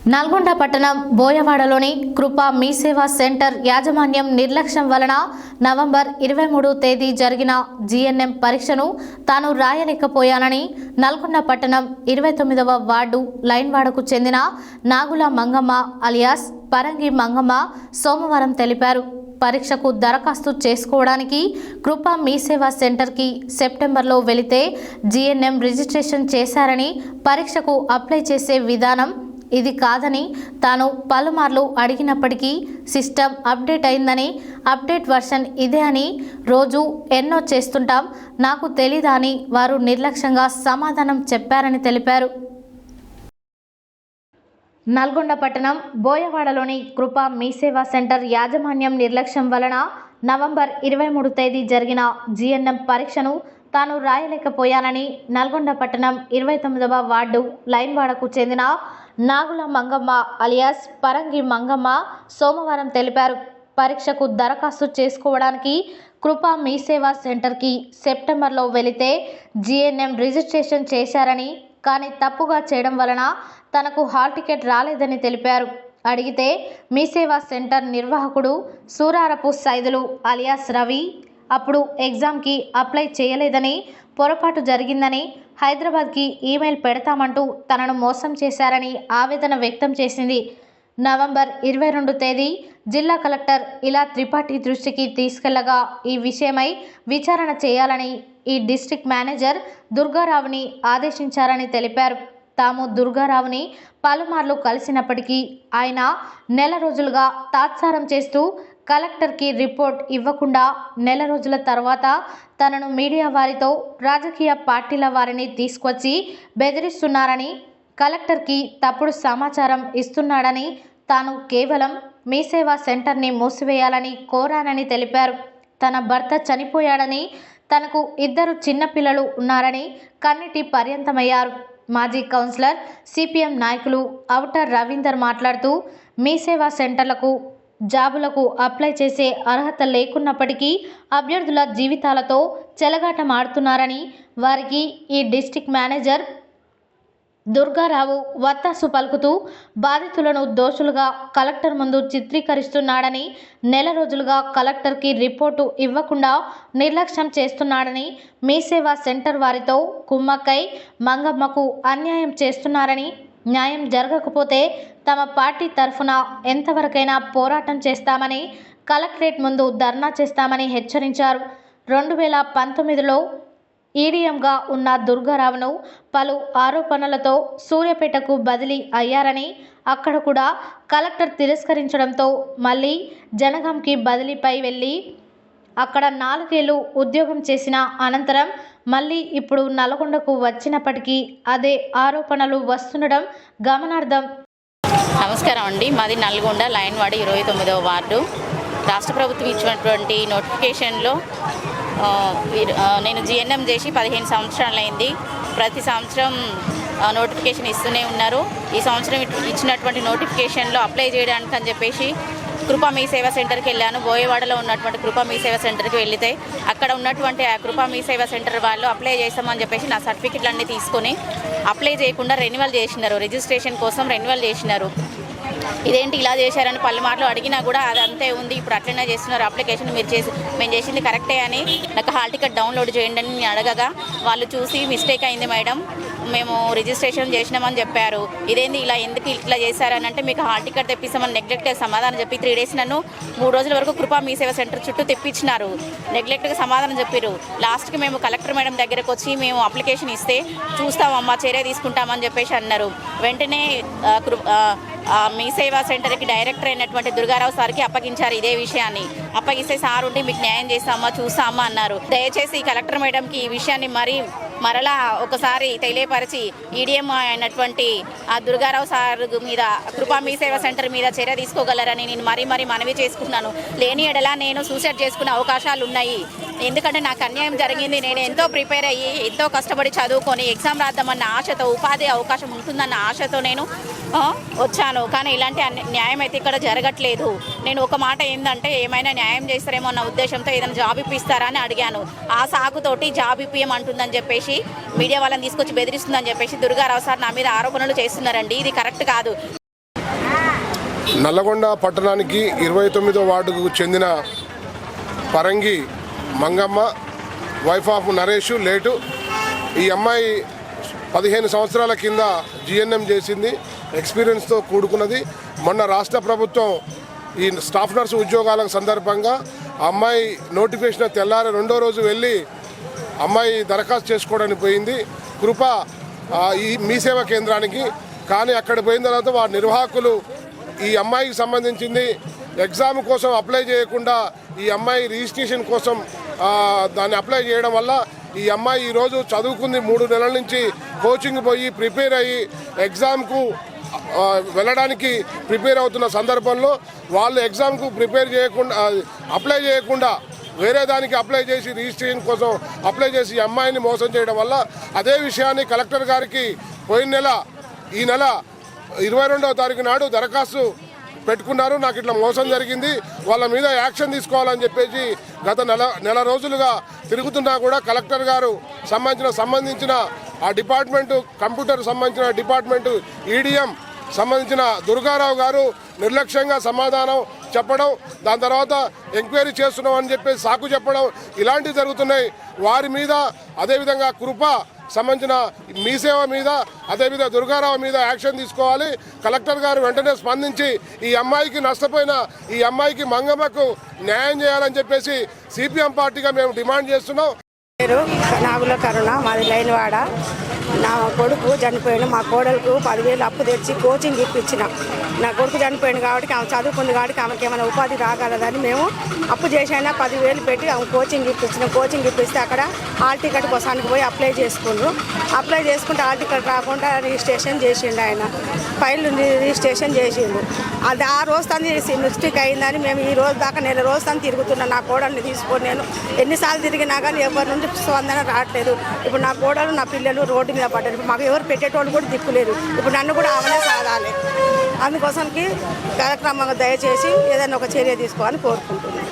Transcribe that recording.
నల్గొండ పట్టణం బోయవాడలోని కృపా మీ సేవా సెంటర్ యాజమాన్యం నిర్లక్ష్యం వలన నవంబర్ ఇరవై మూడు తేదీ జరిగిన జీఎన్ఎం పరీక్షను తాను రాయలేకపోయానని నల్గొండ పట్టణం ఇరవై తొమ్మిదవ వార్డు లైన్వాడకు చెందిన నాగుల మంగమ్మ అలియాస్ పరంగి మంగమ్మ సోమవారం తెలిపారు. పరీక్షకు దరఖాస్తు చేసుకోవడానికి కృపా మీ సేవా సెంటర్కి సెప్టెంబర్లో వెళితే జీఎన్ఎం రిజిస్ట్రేషన్ చేశారని పరీక్షకు అప్లై చేసే విధానం ఇది కాదని తాను పలుమార్లు అడిగినప్పటికీ సిస్టమ్ అప్డేట్ అయిందని అప్డేట్ వర్షన్ ఇదే అని రోజు ఎన్నో చేస్తుంటాం. నాకు తెలీదా అని వారు నిర్లక్ష్యంగా సమాధానం చెప్పారని తెలిపారు. నల్గొండ పట్టణం బోయవాడలోని కృపా మీ సేవా సెంటర్ యాజమాన్యం నిర్లక్ష్యం వలన నవంబర్ ఇరవై మూడు తేదీ జరిగిన జీఎన్ఎం పరీక్షను తాను రాయలేకపోయానని నల్గొండ పట్టణం ఇరవై తొమ్మిదవ వార్డు లైన్వాడకు చెందిన నాగుల మంగమ్మ అలియాస్ పరంగి మంగమ్మ సోమవారం తెలిపారు. పరీక్షకు దరఖాస్తు చేసుకోవడానికి కృపా మీ సేవా సెంటర్కి సెప్టెంబర్లో వెళితే జీఎన్ఎం రిజిస్ట్రేషన్ చేశారని కానీ తప్పుగా చేయడం వలన తనకు హాల్ టికెట్ రాలేదని తెలిపారు. అడిగితే మీ సేవా సెంటర్ నిర్వాహకుడు సూరారపు సైదులు అలియాస్ రవి అప్పుడు ఎగ్జామ్కి అప్లై చేయలేదని పొరపాటు జరిగిందని హైదరాబాద్కి ఈమెయిల్ పెడతామంటూ తనను మోసం చేశారని ఆవేదన వ్యక్తం చేసింది. నవంబర్ ఇరవై రెండు తేదీ జిల్లా కలెక్టర్ ఇలా త్రిపాఠి దృష్టికి తీసుకెళ్ళగా ఈ విషయమై విచారణ చేయాలని ఈ డిస్ట్రిక్ట్ మేనేజర్ దుర్గారావుని ఆదేశించారని తెలిపారు. తాము దుర్గారావుని పలుమార్లు కలిసినప్పటికీ ఆయన నెల రోజులుగా తాత్సారం చేస్తూ కలెక్టర్కి రిపోర్ట్ ఇవ్వకుండా నెల రోజుల తర్వాత తనను మీడియా వారితో రాజకీయ పార్టీల వారిని తీసుకొచ్చి బెదిరిస్తున్నారని కలెక్టర్కి తప్పుడు సమాచారం ఇస్తున్నాడని తాను కేవలం మీ సేవా సెంటర్ని మూసివేయాలని కోరానని తెలిపారు. తన భర్త చనిపోయాడని తనకు ఇద్దరు చిన్నపిల్లలు ఉన్నారని కన్నిటి పర్యంతమయ్యారు. మాజీ కౌన్సిలర్ సిపిఎం నాయకులు అవుటర్ రవీందర్ మాట్లాడుతూ మీ సేవా సెంటర్లకు జాబులకు అప్లై చేసే అర్హత లేకున్నప్పటికీ అభ్యర్థుల జీవితాలతో చెలగాటమాడుతున్నారని వారికి ఈ డిస్టిక్ మేనేజర్ దుర్గారావు వత్తాసు పలుకుతూ బాధితులను దోషులుగా కలెక్టర్ ముందు చిత్రీకరిస్తున్నాడని నెల రోజులుగా కలెక్టర్కి రిపోర్టు ఇవ్వకుండా నిర్లక్ష్యం చేస్తున్నాడని మీ సేవా సెంటర్ వారితో కుమ్మక్కై మంగమ్మకు అన్యాయం చేస్తున్నారని న్యాయం జరగకపోతే తమ పార్టీ తరఫున ఎంతవరకైనా పోరాటం చేస్తామని కలెక్టరేట్ ముందు ధర్నా చేస్తామని హెచ్చరించారు. రెండు వేల పంతొమ్మిదిలో ఈడీఎంగా ఉన్న దుర్గారావును పలు ఆరోపణలతో సూర్యాపేటకు బదిలీ అయ్యారని అక్కడ కూడా కలెక్టర్ తిరస్కరించడంతో మళ్ళీ జనగాంకి బదిలీపై వెళ్ళి అక్కడ నాలుగేళ్ళు ఉద్యోగం చేసిన అనంతరం మళ్ళీ ఇప్పుడు నల్గొండకు వచ్చినప్పటికీ అదే ఆరోపణలు వస్తుండడం గమనార్థం నమస్కారం అండి. మాది నల్గొండ లయన్వాడి ఇరవై తొమ్మిదవ వార్డు. రాష్ట్ర ప్రభుత్వం ఇచ్చినటువంటి నోటిఫికేషన్లో నేను జిఎన్ఎం చేసి పదిహేను సంవత్సరాలైంది. ప్రతి సంవత్సరం నోటిఫికేషన్ ఇస్తూనే ఉన్నారు. ఈ సంవత్సరం ఇచ్చినటువంటి నోటిఫికేషన్లో అప్లై చేయడానికి అని చెప్పేసి కృపా మీ సేవా సెంటర్కి వెళ్ళాను. బోయవాడలో ఉన్నటువంటి కృపా మీ సేవా సెంటర్కి వెళితే అక్కడ ఉన్నటువంటి ఆ కృపా మీ సేవా సెంటర్ వాళ్ళు అప్లై చేస్తామని చెప్పేసి నా సర్టిఫికెట్లు అన్నీ తీసుకొని అప్లై చేయకుండా రెన్యువల్ చేసినారు. రిజిస్ట్రేషన్ కోసం రెన్యువల్ చేసినారు. ఇదేంటి ఇలా చేశారని పలు మాటలు అడిగినా కూడా అది అంతే ఉంది. ఇప్పుడు అట్లనే చేస్తున్నారు. అప్లికేషన్ మీరు చేసి మేము చేసింది కరెక్టే అని నాకు హాల్ టికెట్ డౌన్లోడ్ చేయండి అని నేను అడగగా వాళ్ళు చూసి మిస్టేక్ అయింది మేడం. మేము రిజిస్ట్రేషన్ చేసినామని చెప్పారు. ఇదేంది ఇలా ఎందుకు ఇట్లా చేశారని అంటే మీకు హాల్ టికెట్ తెప్పిస్తామని నెగ్లెక్ట్ సమాధానం చెప్పి త్రీ డేస్ నన్ను మూడు రోజుల వరకు కృపా మీ సేవ సెంటర్ చుట్టూ తెప్పించినారు. నెగ్లెక్ట్గా సమాధానం చెప్పారు లాస్ట్కి మేము కలెక్టర్ మేడం దగ్గరకు వచ్చి మేము అప్లికేషన్ ఇస్తే చూస్తామమ్మా చర్య తీసుకుంటామని చెప్పేసి అన్నారు. వెంటనే కృ- మీ సేవా సెంటర్కి డైరెక్టర్ అయినటువంటి దుర్గారావు సార్కి అప్పగించారు ఇదే విషయాన్ని. అప్పగిస్తే సార్ ఉండి మీకు న్యాయం చేస్తామా చూస్తామా అన్నారు. దయచేసి కలెక్టర్ మేడంకి ఈ విషయాన్ని మరీ మరలా ఒకసారి తెలియపరిచి ఈడీఎం అయినటువంటి ఆ దుర్గారావు సార్ మీద కృపా మీ సేవా సెంటర్ మీద చర్య తీసుకోగలరని నేను మరీ మరీ మనవి చేసుకున్నాను లేని ఎడలా నేను సూసైడ్ చేసుకునే అవకాశాలు ఉన్నాయి. ఎందుకంటే నాకు అన్యాయం జరిగింది. నేను ఎంతో ప్రిపేర్ అయ్యి ఎంతో కష్టపడి చదువుకొని ఎగ్జామ్ రాద్దామన్న ఆశతో ఉపాధి అవకాశం ఉంటుందన్న ఆశతో నేను వచ్చాను. కానీ ఇలాంటి న్యాయం అయితే ఇక్కడ జరగట్లేదు. నేను ఒక మాట ఏంటంటే ఏమైనా న్యాయం చేస్తారేమో అన్న ఉద్దేశంతో ఏదైనా జాబ్ ఇప్పిస్తారా అని అడిగాను. ఆ సాకుతోటి జాబ్ ఇప్పియమంటుందని చెప్పేసి మీడియా వాళ్ళని తీసుకొచ్చి బెదిరిస్తుందని చెప్పేసి దుర్గారావు సార్ నా మీద ఆరోపణలు చేస్తున్నారండి. ఇది కరెక్ట్ కాదు. నల్లగొండ పట్టణానికి ఇరవై తొమ్మిదో వార్డుకు చెందిన Parangi Mangamma wife of Naresh late. ఈ అమ్మాయి పదిహేను సంవత్సరాల కింద జిఎన్ఎం చేసింది. ఎక్స్పీరియన్స్తో కూడుకున్నది. మొన్న రాష్ట్ర ప్రభుత్వం ఈ స్టాఫ్ నర్సు ఉద్యోగాల సందర్భంగా అమ్మాయి నోటిఫికేషన్ తెల్లారి రెండో రోజు వెళ్ళి అమ్మాయి దరఖాస్తు చేసుకోవడానికి పోయింది. కృప ఈ మీ సేవా కేంద్రానికి. కానీ అక్కడ పోయిన తర్వాత వారి నిర్వాహకులు ఈ అమ్మాయికి సంబంధించింది ఎగ్జామ్ కోసం అప్లై చేయకుండా ఈ అమ్మాయి రిజిస్ట్రేషన్ కోసం దాన్ని అప్లై చేయడం వల్ల ఈ అమ్మాయి ఈరోజు చదువుకుంది మూడు నెలల నుంచి. కోచింగ్ పోయి ప్రిపేర్ అయ్యి ఎగ్జామ్కు వెళ్ళడానికి ప్రిపేర్ అవుతున్న సందర్భంలో వాళ్ళు ఎగ్జామ్కు ప్రిపేర్ చేయకుండా అప్లై చేయకుండా వేరే దానికి అప్లై చేసి రిజిస్ట్రేషన్ కోసం అప్లై చేసి అమ్మాయిని మోసం చేయడం వల్ల అదే విషయాన్ని కలెక్టర్ గారికి పోయిన నెల ఈ నెల ఇరవై రెండవ తారీఖు నాడు దరఖాస్తు పెట్టుకున్నారు. నాకు ఇట్లా మోసం జరిగింది. వాళ్ళ మీద యాక్షన్ తీసుకోవాలని చెప్పేసి గత నెల నెల రోజులుగా తిరుగుతున్నా కూడా కలెక్టర్ గారు సంబంధించిన సంబంధించిన ఆ డిపార్ట్మెంటు కంప్యూటర్ సంబంధించిన డిపార్ట్మెంటు ఈడిఎం సంబంధించిన దుర్గారావు గారు నిర్లక్ష్యంగా సమాధానం చెప్పడం దాని తర్వాత ఎంక్వైరీ చేస్తున్నాం అని చెప్పి సాకు చెప్పడం ఇలాంటివి జరుగుతున్నాయి. వారి మీద అదేవిధంగా కృప సంబంధించిన మీ సేవ మీద అదేవిధంగా దుర్గారావు మీద యాక్షన్ తీసుకోవాలి. కలెక్టర్ గారు వెంటనే స్పందించి ఈ అమ్మాయికి నష్టపోయిన ఈ అమ్మాయికి మంగమ్మకు న్యాయం చేయాలని చెప్పేసి సిపిఎం పార్టీగా మేము డిమాండ్ చేస్తున్నాం. పేరు నాగుల కరుణ మాది లైన్వాడ. నా కొడుకు చనిపోయాడు. మా కోడలకు పదివేలు అప్పు తెచ్చి కోచింగ్ ఇప్పించిన. నా కొడుకు చనిపోయాడు కాబట్టి ఆమె చదువుకుంది కాబట్టి ఆమెకి ఏమైనా ఉపాధి రాగలదని మేము అప్పు చేసైనా పదివేలు పెట్టి ఆమె కోచింగ్ ఇప్పించిన. కోచింగ్ ఇప్పిస్తే అక్కడ హాల్ టికెట్ కోసానికి పోయి అప్లై చేసుకుండ్రు. అప్లై చేసుకుంటే హాల్ టికెట్ రాకుండా రిజిస్ట్రేషన్ చేసిండు ఆయన. ఫైల్ రిజిస్ట్రేషన్ చేసిండు. అది ఆ రోజు తను మిస్టేక్ అయిందని మేము ఈ రోజు దాకా నెల రోజు తను తిరుగుతున్నాను నా కోడల్ని తీసుకొని నేను ఎన్నిసార్లు తిరిగినా కానీ ఎవరి నుండి స్పందన రావట్లేదు. ఇప్పుడు నా కోడలు నా పిల్లలు రోడ్డు మీద పడ్డారు. ఇప్పుడు మాకు ఎవరు పెట్టేటోళ్ళు కూడా దిక్కులేదు ఇప్పుడు నన్ను కూడా ఆమెనే సాధాలి అందుకోసంకి కార్యక్రమంగా దయచేసి ఏదైనా ఒక చర్య తీసుకోవాలని కోరుకుంటున్నాను.